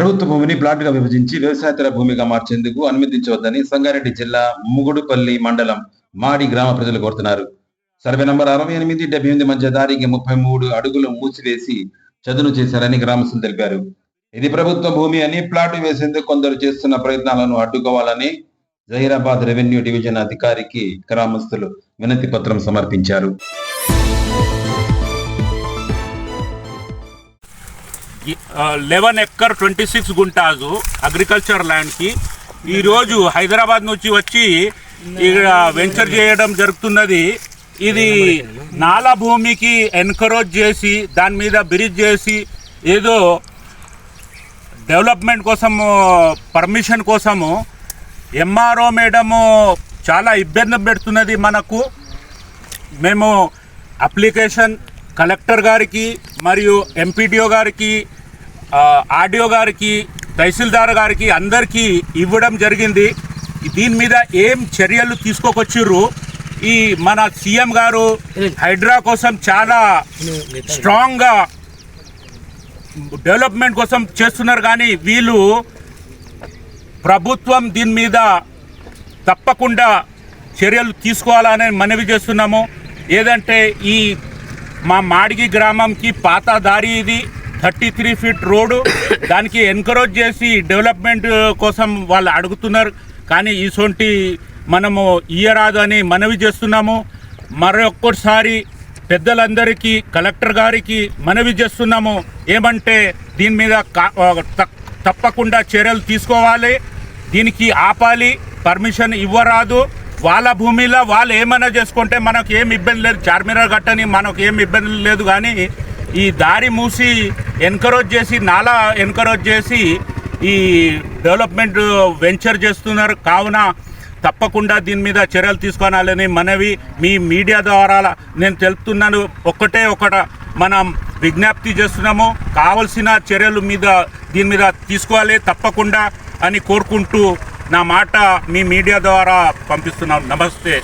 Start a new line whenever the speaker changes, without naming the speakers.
ప్రభుత్వ భూమిని ప్లాట్గా విభజించి వ్యవసాయతర భూమిగా మార్చేందుకు అనుమతించవద్దని సంగారెడ్డి జిల్లా ముగుడుపల్లి మండలం మాడి గ్రామ ప్రజలు కోరుతున్నారు. సర్వే నంబర్ అరవై ఎనిమిది డెబ్బై ఎనిమిది మధ్య దారికి ముప్పై మూడు అడుగులు మూసివేసి చదును చేశారని గ్రామస్తులు తెలిపారు. ఇది ప్రభుత్వ భూమి అని ప్లాట్ వేసేందుకు కొందరు చేస్తున్న ప్రయత్నాలను అడ్డుకోవాలని జహీరాబాద్ రెవెన్యూ డివిజన్ అధికారికి గ్రామస్తులు వినతి పత్రం సమర్పించారు.
లెవెన్ ఎక్కర్ ట్వంటీ సిక్స్ గుంటాజు అగ్రికల్చర్ ల్యాండ్కి. ఈరోజు హైదరాబాద్ నుంచి వచ్చి ఇక్కడ వెంచర్ చేయడం జరుగుతున్నది. ఇది నాలా భూమికి ఎన్కరేజ్ చేసి దాని మీద బ్రిడ్జ్ చేసి ఏదో డెవలప్మెంట్ కోసము పర్మిషన్ కోసము ఎంఆర్ఓ మేడము చాలా ఇబ్బంది పెడుతున్నది మనకు. మేము అప్లికేషన్ కలెక్టర్ గారికి మరియు ఎంపీడీఓ గారికి ఆర్డీఓ గారికి తహసీల్దార్ గారికి అందరికీ ఇవ్వడం జరిగింది. దీని మీద ఏం చర్యలు తీసుకోకొచ్చిర్రు? ఈ మన సీఎం గారు హైడ్రా కోసం చాలా స్ట్రాంగ్గా డెవలప్మెంట్ కోసం చేస్తున్నారు కానీ వీళ్ళు ప్రభుత్వం దీని మీద తప్పకుండా చర్యలు తీసుకోవాలని మనవి చేస్తున్నాము. ఏదంటే ఈ మా మాడిగి గ్రామంకి పాత దారి ఇది. Thirty three feet road. దానికి ఎన్కరేజ్ చేసి డెవలప్మెంట్ కోసం వాళ్ళు అడుగుతున్నారు. కానీ ఇసొంటి మనము ఇయ్యరాదు అని మనవి చేస్తున్నాము. మరొక్కసారి పెద్దలందరికీ కలెక్టర్ గారికి మనవి చేస్తున్నాము. ఏమంటే దీని మీద కా- త- తప్పకుండా చర్యలు తీసుకోవాలి. దీనికి ఆపాలి పర్మిషన్ ఇవ్వరాదు. వాళ్ళ భూమిలో వాళ్ళు ఏమైనా చేసుకుంటే మనకు ఏం ఇబ్బంది లేదు. చార్మినార్ గట్టని మనకు ఏం ఇబ్బంది లేదు కానీ ఈ దారి మూసి ఎన్కరేజ్ చేసి నాలా ఎన్కరేజ్ చేసి ఈ డెవలప్మెంట్ వెంచర్ చేస్తున్నారు. కావున తప్పకుండా దీని మీద చర్యలు తీసుకోవాలని మనవి మీ మీడియా ద్వారా నేను తెలుపుతున్నాను. ఒక్కటే ఒకట మనం విజ్ఞప్తి చేస్తున్నాము. కావలసిన చర్యలు మీద దీని మీద తీసుకోవాలి. తప్పకుండా అని కోరుకుంటూ నా మాట మీ మీడియా ద్వారా పంపిస్తున్నాను. నమస్తే.